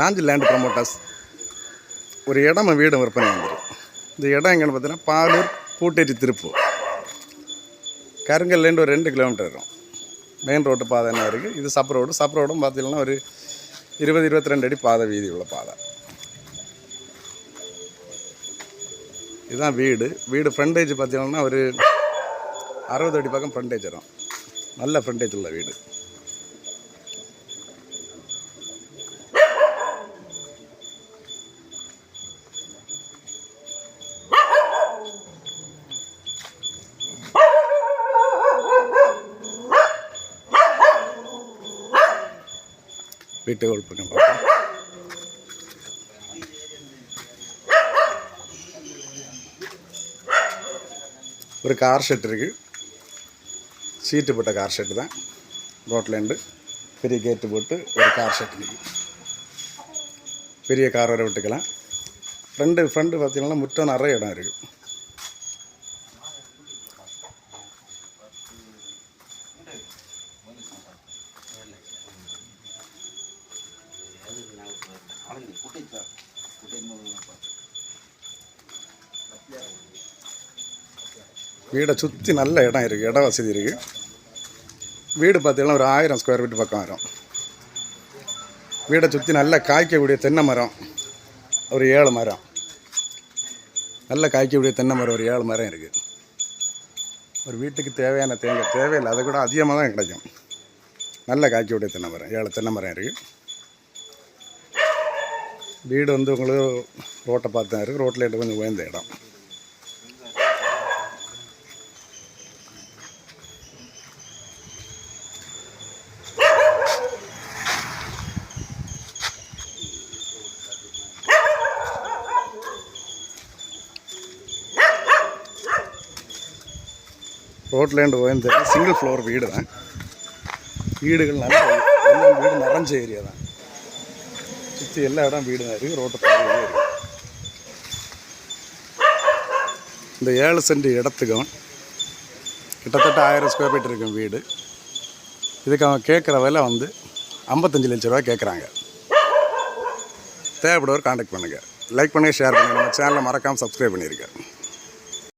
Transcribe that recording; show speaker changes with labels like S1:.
S1: நாஞ்சு land promoters ஒரு இடம் வீடு விற்பனை வந்துடும் இந்த இடம் எங்கன்னு பார்த்தீங்கன்னா பாலூர் பூட்டேரி திருப்பூர். கருங்கல்லேருந்து ஒரு ரெண்டு கிலோமீட்டர் இருக்கும் மெயின் ரோட்டு பாதை என்ன இருக்குது இது சப் ரோடு சப் ரோடும் பார்த்தீங்கன்னா ஒரு இருபது இருபத்தி ரெண்டு அடி பாதை வீதி உள்ள பாதை. இதுதான் வீடு. வீடு ஃப்ரண்டேஜ் பார்த்தீங்கன்னா ஒரு அறுபது அடி பக்கம் ஃப்ரண்டேஜ் வரும். நல்ல ஃப்ரண்டேஜ் உள்ள வீடு. வீட்டை ஹோல்ட் பண்ணி பார்ப்போம். ஒரு கார் ஷெட் இருக்குது சீட்டு போட்ட கார் ஷெட்டு தான். ரோட்லேருந்து பெரிய கேட்டு போட்டு ஒரு கார் ஷெட் இருக்குது பெரிய கார் வர விட்டுக்கலாம். ஃப்ரெண்டு ஃப்ரெண்டு பார்த்திங்கன்னா முற்றம் நிறைய இடம் இருக்குது வீடை சுற்றி நல்ல இடம் இருக்குது இட வசதி இருக்குது வீடு பார்த்தீங்கன்னா ஒரு ஆயிரம் ஸ்கொயர் ஃபீட் பக்கம் வரும் வீடை சுற்றி நல்ல காய்க்கக்கூடிய தென்னை மரம் ஒரு ஏழு மரம் நல்ல காய்க்கக்கூடிய தென்னை மரம் ஒரு ஏழு மரம் இருக்குது ஒரு வீட்டுக்கு தேவையான தேங்காய் தேவையில்லை அதை கூட அதிகமாக தான் கிடைக்கும் நல்ல காய்க்கக்கூடிய தென்னை மரம் ஏழு தென்னை மரம் இருக்குது வீடு வந்து உங்களுக்கு ரோட்டை பார்த்து தான் இருக்குது ரோட்டில் கொஞ்சம் உயர்ந்த இடம். ரோட்லேண்டு உயர்ந்த சிங்கிள் ஃப்ளோர் வீடு தான் வீடுகள் நிறைய வீடு நிறைஞ்ச ஏரியா தான் சுற்றி எல்லா இடம் வீடு தான் இருக்குது ரோட்டு பாதையிலே இருக்குது இந்த ஏழு சென்ட் இடத்துக்கும் கிட்டத்தட்ட ஆயிரம் ஸ்கொயர் ஃபீட் இருக்கும் வீடு. இதுக்கு அவன் கேட்குற விலை வந்து ஐம்பத்தஞ்சு லட்ச ரூபா கேட்குறாங்க. தேவைப்படுவர் காண்டாக்ட் பண்ணுங்கள் லைக் பண்ணுங்கள் ஷேர் பண்ணுங்கள் நம்ம சேனலை மறக்காமல் சப்ஸ்கிரைப் பண்ணியிருக்கேன்